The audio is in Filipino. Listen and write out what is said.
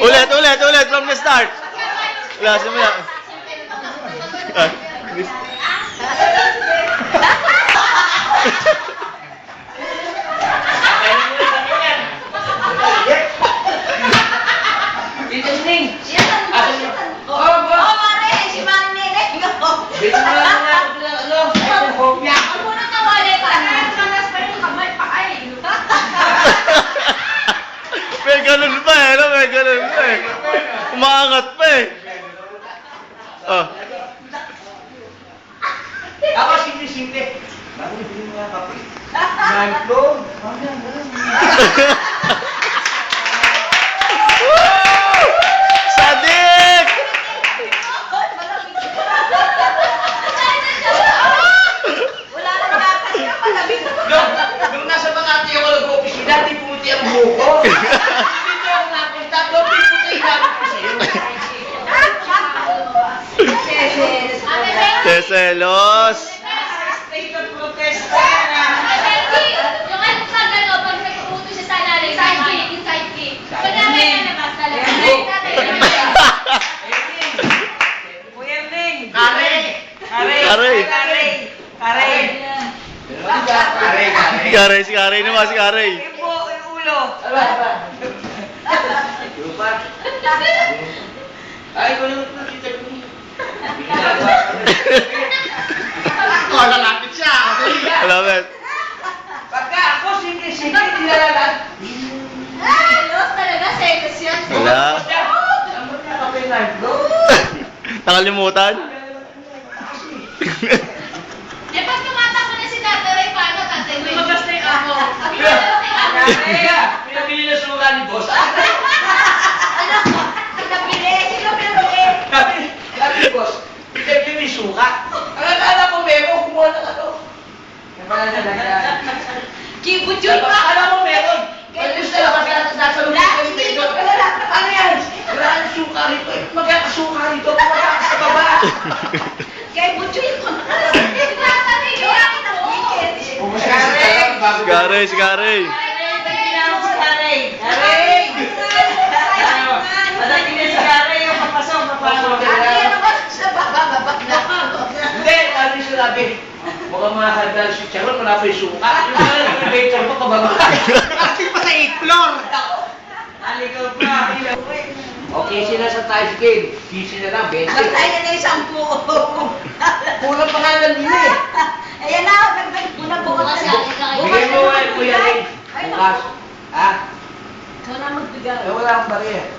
Ulit, ulit, ulit, from the start. Wala, simula. This- Oh, mare, si Manny Nene. Ako muna nawali ka na. Sanas pa yung kamay pa ay. May ganun pa eh, no? May ganun pa eh. Umaangat pa eh. Oh. Ako simple-simple. Bago ibigay mo nga kape. Nandong. Kare. Si Karay, si Karay naman, si Karay. Yung po, yung ulo. Ay, ko lang nakita ko. Nilalaan. Los talaga, selos yan. Wala. Na na, nakalimutan. Eh, pag tumatakbo na si Tatay Ray, paano tatay mo? Lumabas na yung ako. Kaya, pinabili na suka ni boss. Ano? Pinabili? Sino pinabili? Sabi, ni boss, pinabili ni suka. Ang akala ko meron, kumuha ng ano. Yung pala na lagyan. Kibuchoy Sabi, pa. Akala ko meron. Pagkos na lang kasi nasa nasa loob Lahat, ko hindi dito. ko pala lahat. Ano yan? Wala ang suka rito. Eh, Magkakasuka rito. Kumakakas sa baba. Kay Buchoy ko. Hindi ko tatay. Kaya kita mo. Si Karay, si ano yung sinabi? Mukhang mga haldal si Charon, wala pa yung suka. Yung mga elevator mo, kababa. Kasi pa sa 8th floor. Aligaw pa. Okay sila sa tiles game. Easy na lang, 20. Kulang pa nga lang nila eh. Ayan na, nagdag mo na bukas. Bigay mo eh, Kuya Ray. Bukas. Ha? Ikaw na magbigay. Eh, wala akong bariya.